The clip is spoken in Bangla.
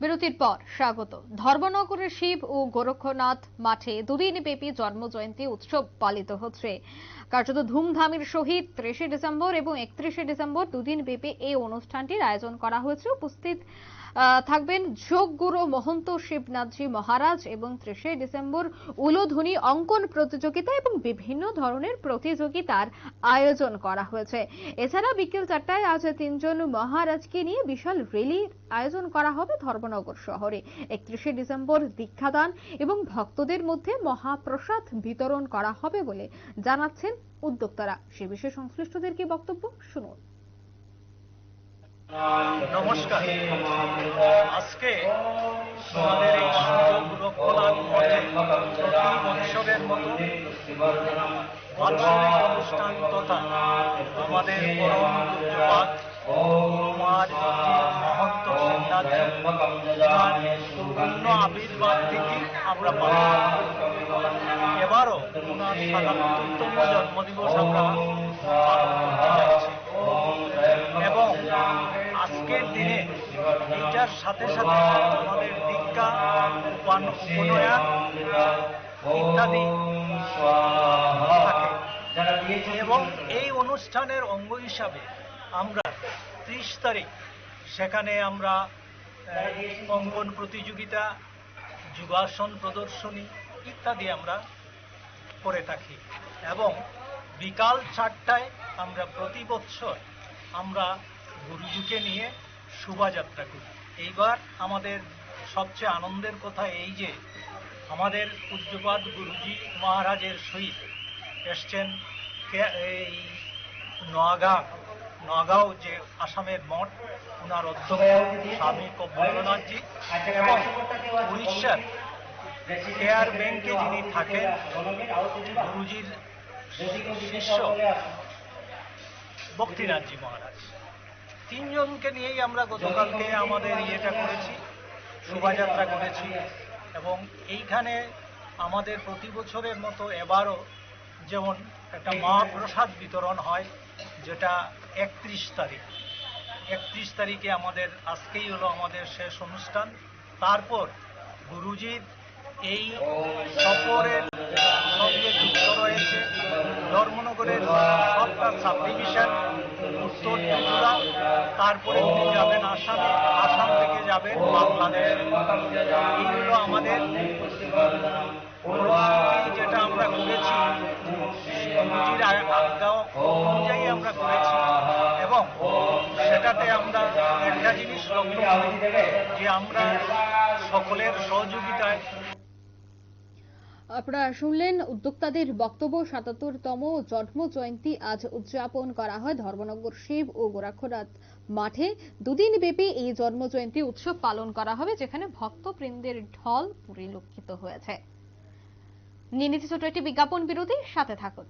বিরতির পর স্বাগত। ধর্মনগরের শিব ও গোরক্ষনাথ মাঠে দুদিন ব্যাপী জন্ম জয়ন্তী উৎসব পালিত হচ্ছে। কার্যত ধুমধামের সহিত ত্রিশে ডিসেম্বর এবং একত্রিশে ডিসেম্বর দুদিন ব্যাপী এই অনুষ্ঠানটির আয়োজন করা হয়েছে। উপস্থিত থাকবেন যোগগুরু মহন্ত শিবনাথজি মহারাজ এবং ত্রিশে ডিসেম্বর উলোধ্বনি অঙ্কন প্রতিযোগিতা এবং বিভিন্ন ধরনের প্রতিযোগিতার আয়োজন করা হয়েছে। এছাড়া বিকেল চারটায় আজ তিনজন মহারাজকে নিয়ে বিশাল র্যালির আয়োজন করা হবে ধর্মনগর শহরে একত্রিশে ডিসেম্বর দীক্ষাদান এবং ভক্তদের মধ্যে মহাপ্রসাদ বিতরণ করা হবে বলে জানাচ্ছেন উদ্যোক্তারা। সে বিষয়ে সংশ্লিষ্টদের কি বক্তব্য? শুনুন। নমস্কার। আজকে আমাদের এই সুযোগ প্রতি মতো অনুষ্ঠান তথা আমাদের পরম সিদ্ধার্থ পূর্ণ আবির্ভাব থেকে আমরা এবারও জন্মদিবস আমরা এবং আজকের দিনে এইটার সাথে সাথে আমাদের দীক্ষা ইত্যাদি থাকে। এবং এই অনুষ্ঠানের অঙ্গ হিসাবে আমরা ত্রিশ তারিখ, সেখানে আমরা আহ, অঙ্কন প্রতিযোগিতা যোগাসন প্রদর্শনী ইত্যাদি আমরা করে থাকি এবং বিকাল চারটায় আমরা প্রতি বৎসর আমরা গুরুজিকে নিয়ে শোভাযাত্রা করি। এইবার আমাদের সবচেয়ে আনন্দের কথা এই যে আমাদের পূজ্যপাত গুরুজি মহারাজের সহিত এসছেন এই নগাঁও নগাঁও যে আসামের মঠ ওনার অধ্যক্ষ স্বামী কব্বলনাথজি এবং উড়িষ্যার কেয়ার ব্যাংকে যিনি থাকেন, গুরুজির শিষ্য ভক্তিনাথজি মহারাজ। তিনজনকে নিয়েই আমরা গতকালকে আমাদের ইয়েটা করেছি, শোভাযাত্রা করেছি এবং এইখানে আমাদের প্রতি বছরের মতো এবারও যেমন একটা মহাপ্রসাদ বিতরণ হয়, যেটা একত্রিশ তারিখ। একত্রিশ তারিখে আমাদের, আজকেই হলো আমাদের শেষ অনুষ্ঠান। তারপর গুরুজির এই সফরের সঙ্গে যুক্ত রয়েছে ধর্মনগরের সবটা সাব ডিভিশন উত্তর ত্রিপুরা, তারপরে তিনি যাবেন আসামে, আসাম থেকে যাবেন বাংলাদেশ। এইগুলো আমাদের যেটা আমরা করেছি। আজ্ঞা অনুযায়ী আমরা করেছি। এবং সেটাতে আমরা একটা জিনিস লক্ষ্য করি, যে আমরা সকলের সহযোগিতায় আপনারা শুনলেন উদ্যোক্তাদের বক্তব্য, সাতাত্তরতম জন্ম জয়ন্তী আজ উদযাপন করা হয় ধর্মনগর শিব ও গোরাক্ষনাথ মাঠে। দুদিন ব্যাপী এই জন্ম জয়ন্তী উৎসব পালন করা হবে, যেখানে ভক্তবৃন্দের ঢল পরিলক্ষিত হয়েছে। নিয়ে নিতে ছোট একটি বিজ্ঞাপন বিরতি সাথে থাকুন।